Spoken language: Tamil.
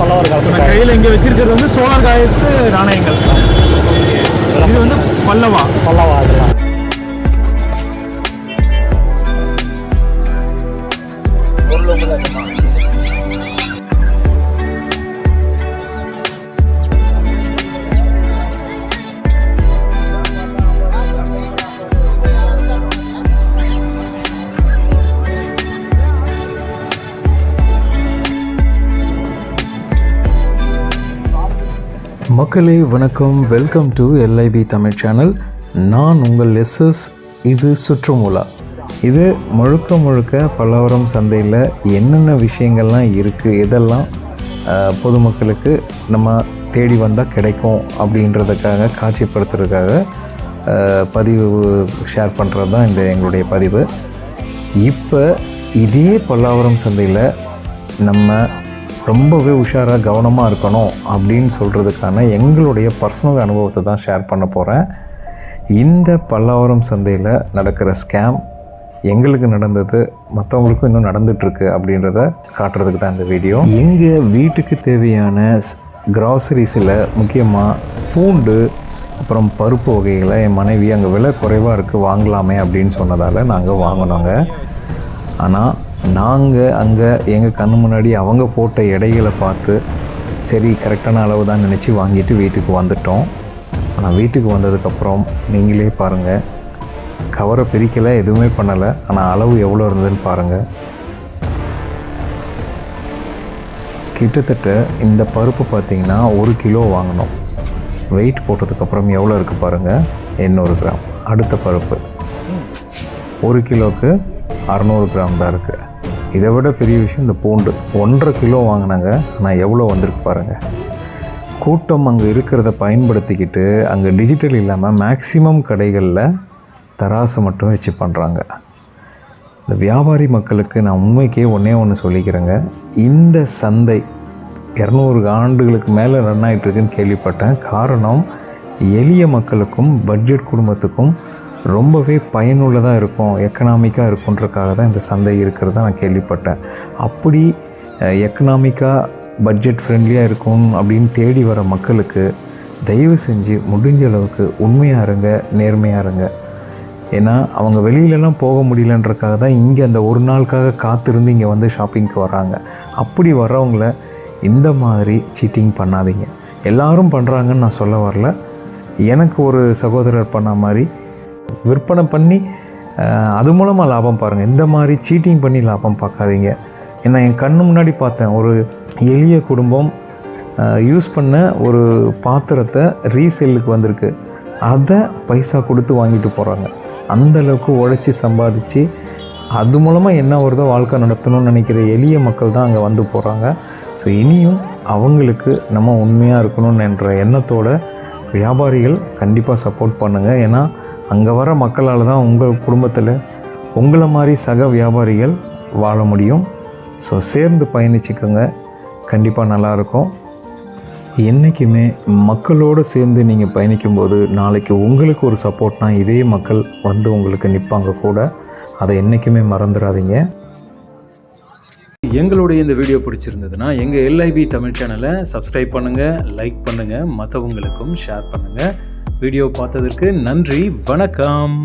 பல்லவர் காலத்துல கையில் இங்கே வச்சிருக்கிறது வந்து சோழர் காலத்து நாணயங்கள். இது வந்து பல்லவா? பல்லவா இதெல்லாம். மக்களே வணக்கம். Welcome to LIP Tamil channel நான் உங்கள் எஸ்எஸ் இது சுற்றுமூலா. இது முழுக்க முழுக்க பல்லவரம் சந்தையில் என்னென்ன விஷயங்கள்லாம் இருக்குது எதெல்லாம் பொதுமக்களுக்கு நம்ம தேடி வந்தால் கிடைக்கும் அப்படின்றதுக்காக காட்சிப்படுத்துறதுக்காக பதிவு ஷேர் பண்ணுறது தான் இந்த எங்களுடைய பதிவு. இப்போ இதே பல்லாவரம் சந்தையில் நம்ம ரொம்பவே உஷாராக கவனமாக இருக்கணும் அப்படின்னு சொல்கிறதுக்கான எங்களுடைய பர்சனல் அனுபவத்தை தான் ஷேர் பண்ண போகிறேன் இந்த பல்லாவரம் சந்தையில் நடக்கிற ஸ்கேம் எங்களுக்கு நடந்தது மற்றவங்களுக்கும் இன்னும் நடந்துகிட்ருக்கு அப்படின்றத காட்டுறதுக்கு தான் இந்த வீடியோ எங்கள் வீட்டுக்கு தேவையான கிராசரிஸில் முக்கியமாக பூண்டு அப்புறம் பருப்பு வகைகளை என் மனைவி அங்கே விலை குறைவாக இருக்குது வாங்கலாமே அப்படின்னு சொன்னதால் நாங்கள் வாங்கினோங்க. ஆனால் நாங்கள் அங்கே எங்கள் கண்ணு முன்னாடி அவங்க போட்ட எடைகளை பார்த்து சரி கரெக்டான அளவு தான் நினச்சி வாங்கிட்டு வீட்டுக்கு வந்துட்டோம். ஆனால் வீட்டுக்கு வந்ததுக்கப்புறம் நீங்களே பாருங்கள் கவரை பிரிக்கலை எதுவுமே பண்ணலை. ஆனால் அளவு எவ்வளோ இருந்ததுன்னு பாருங்கள் கிட்டத்தட்ட இந்த பருப்பு பார்த்திங்கன்னா ஒரு கிலோ வாங்கினோம். வெயிட் போட்டதுக்கப்புறம் எவ்வளோ இருக்குது பாருங்கள் எண்ணூறு கிராம். அடுத்த பருப்பு. ஒரு கிலோவுக்கு அறநூறு கிராம் தான் இருக்குது இதை விட பெரிய விஷயம் இந்த பூண்டு. ஒன்றரை கிலோ வாங்கினாங்க. நான் எவ்வளோ வந்திருக்கு பாருங்கள் கூட்டம் அங்கே இருக்கிறத பயன்படுத்திக்கிட்டு அங்கே டிஜிட்டல் இல்லாமல் மேக்ஸிமம் கடைகளில் தராசு மட்டும் வச்சு பண்ணுறாங்க இந்த வியாபாரி மக்களுக்கு நான் உண்மைக்கே ஒன்றே ஒன்று சொல்லிக்கிறேங்க. இந்த சந்தை இரநூறு ஆண்டுகளுக்கு மேலே ரன் ஆகிட்டுருக்குன்னு கேள்விப்பட்டேன். காரணம் எளிய மக்களுக்கும் பட்ஜெட் குடும்பத்துக்கும் ரொம்பவே பயனுள்ளதாக இருக்கும் எக்கனாமிக்காக இருக்குன்றக்காக தான் இந்த சந்தை இருக்கிறதா நான் கேள்விப்பட்டேன். அப்படி எக்கனாமிக்காக பட்ஜெட் ஃப்ரெண்ட்லியாக இருக்கும் அப்படின்னு தேடி வர மக்களுக்கு தயவு செஞ்சு முடிஞ்ச அளவுக்கு உண்மையாக இருங்க நேர்மையாக இருங்க. ஏன்னா அவங்க வெளியிலலாம் போக முடியலன்றக்காக தான் இங்கே அந்த ஒரு நாளுக்காக காத்திருந்து இங்கே வந்து ஷாப்பிங்க்கு வராங்க அப்படி வர்றவங்கள இந்த மாதிரி சீட்டிங் பண்ணாதீங்க. எல்லாரும் பண்ணுறாங்கன்னு நான் சொல்ல வரல. எனக்கு ஒரு சகோதரர் பண்ண மாதிரி விற்பனை பண்ணி அது மூலமாக லாபம் பாருங்கள் இந்த மாதிரி சீட்டிங் பண்ணி லாபம் பார்க்காதீங்க. ஏன்னா என் கண்ணு முன்னாடி பார்த்தேன். ஒரு எளிய குடும்பம் யூஸ் பண்ண ஒரு பாத்திரத்தை ரீசேலுக்கு வந்திருக்கு. அதை பைசா கொடுத்து வாங்கிட்டு போகிறாங்க அந்த அளவுக்கு உழைச்சி சம்பாதிச்சு அது மூலமாக என்ன வருதோ வாழ்க்கை நடத்தணும்னு நினைக்கிற எளிய மக்கள் தான் அங்கே வந்து போகிறாங்க ஸோ இனியும் அவங்களுக்கு நம்ம உண்மையாக இருக்கணும்ன்ற என்ற எண்ணத்தோட வியாபாரிகள் கண்டிப்பாக சப்போர்ட் பண்ணுங்கள் ஏன்னா அங்கே வர மக்களால் தான் உங்கள் குடும்பத்தில் உங்களை மாதிரி சக வியாபாரிகள் வாழ முடியும். ஸோ சேர்ந்து பயணிச்சுக்கோங்க. கண்டிப்பாக நல்லாயிருக்கும் என்றைக்குமே மக்களோடு சேர்ந்து நீங்கள் பயணிக்கும்போது நாளைக்கு உங்களுக்கு ஒரு சப்போர்ட்னா இதே மக்கள் வந்து உங்களுக்கு நிற்பாங்க கூட. அதை என்றைக்குமே மறந்துடாதீங்க. எங்களுடைய இந்த வீடியோ பிடிச்சிருந்ததுன்னா எங்கள் எல்ஐபி தமிழ் சேனலை சப்ஸ்கிரைப் பண்ணுங்கள் லைக் பண்ணுங்கள் மற்றவங்களுக்கும் ஷேர் பண்ணுங்கள் வீடியோ பார்த்ததற்கு நன்றி வணக்கம்.